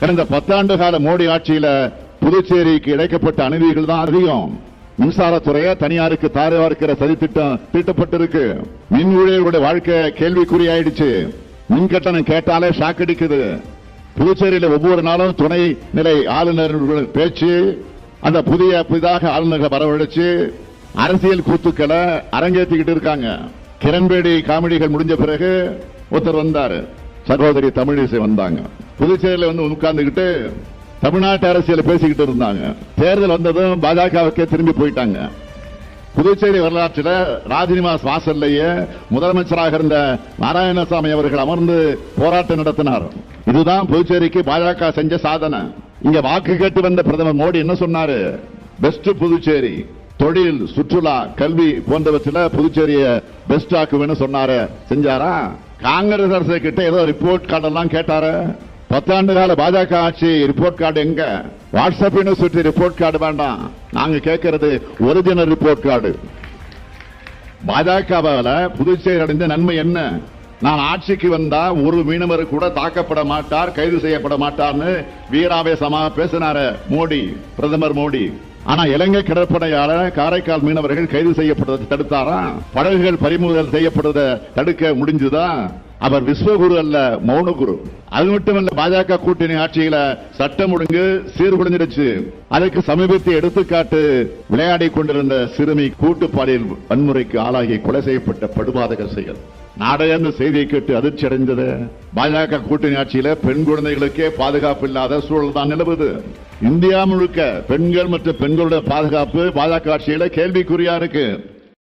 கடந்த பத்தாண்டு கால மோடி ஆட்சியில புதுச்சேரிக்கு இழைக்கப்பட்ட அநீதிகள் தான் அதிகம். மின்சாரத்துறைய தனியாருக்கு தாரவார்க்கிற சதி திட்டம் தீட்டப்பட்டிருக்கு. மின் ஊழியர்களுடைய வாழ்க்கை கேள்விக்குறியாயிடுச்சு. மின் கட்டணம் கேட்டாலே ஷாக் அடிக்குது. புதுச்சேரியில ஒவ்வொரு நாளும் துணை நிலை ஆளுநர்கள் பேச்சு அந்த புதிய புதிதாக ஆளுநர்களை வரவழைச்சு அரசியல் கூத்துக்களை அரங்கேற்றிக்கிட்டு இருக்காங்க. கிரண்பேடி காமெடிகள் முடிஞ்ச பிறகு ஒருத்தர் வந்தாரு. சகோதரி தமிழிசை வந்தாங்க. புதுச்சேரியில் வந்து உட்கார்ந்துக்கிட்டு தமிழ்நாட்டு அரசியல பேசிக்கிட்டு இருந்தாங்க. தேர்தல் வந்ததும் பாஜகவுக்கே திரும்பி போயிட்டாங்க. புதுச்சேரி வரலாற்றில் ராஜ்நிவாஸ் வாசல்லையே முதலமைச்சராக இருந்த நாராயணசாமி அவர்கள் அமர்ந்து போராட்டம் நடத்தினார். இதுதான் புதுச்சேரிக்கு பாஜக செஞ்ச சாதனை. இங்க வாக்கு கேட்டு வந்த பிரதமர் மோடி என்ன சொன்னாரு? பெஸ்ட் புதுச்சேரி தொழில் சுற்றுலா கல்வி போன்றவற்றில் புதுச்சேரியை பெஸ்ட் ஆக்குவேன்னு சொன்னாரு. செஞ்சாரா? காங்கிரஸ் அரசு கிட்ட ஏதோ ரிப்போர்ட் கார்டெல்லாம் கேட்டாரு. பத்தாண்டு கால பாஜக ஆட்சி ரிப்போர்ட் கார்டு எங்க? வாட்ஸ்அப் யூனிவர்சிட்டி ரிப்போர்ட் கார்டு வேண்டாம். நாங்க கேட்கறது ஒரிஜினல் ரிப்போர்ட் கார்டு பாஜகவால புதுச்சேரி அடைந்த நன்மை என்ன? நான் ஆட்சிக்கு வந்தா ஒரு மீனவர் கூட தாக்கப்பட மாட்டார் கைது செய்யப்பட மாட்டார்னு வீராவேசமாக பேசினார மோடி பிரதமர் மோடி. ஆனா இலங்கை கடற்படையால காரைக்கால் மீனவர்கள் கைது செய்யப்படுவதை தடுத்தாரா? படகுகள் பறிமுதல் செய்யப்படுவதை தடுக்க முடிஞ்சுதா? அவர் விஸ்வகுரு அல்ல மௌனகுரு. அது மட்டுமல்ல பாஜக கூட்டணி ஆட்சியில சட்டம் ஒழுங்கு சீர்குலைஞ்சிருச்சு அதற்கு சமீபத்திய எடுத்துக்காட்டு விளையாடி கொண்டிருந்த சிறுமி கூட்டுப்பாலியல் வன்முறைக்கு ஆளாகி கொலை செய்யப்பட்ட படுபாதக செயல். நாடே அந்த செய்தியை கேட்டு அதிர்ச்சி அடைந்தது பாஜக கூட்டணி ஆட்சியில பெண் குழந்தைகளுக்கே பாதுகாப்பு இல்லாத சூழல் தான் நிலவுது. இந்தியா முழுக்க பெண்கள் மற்றும் பெண்களுடைய பாதுகாப்பு பாஜக ஆட்சியில கேள்விக்குறியா இருக்கு.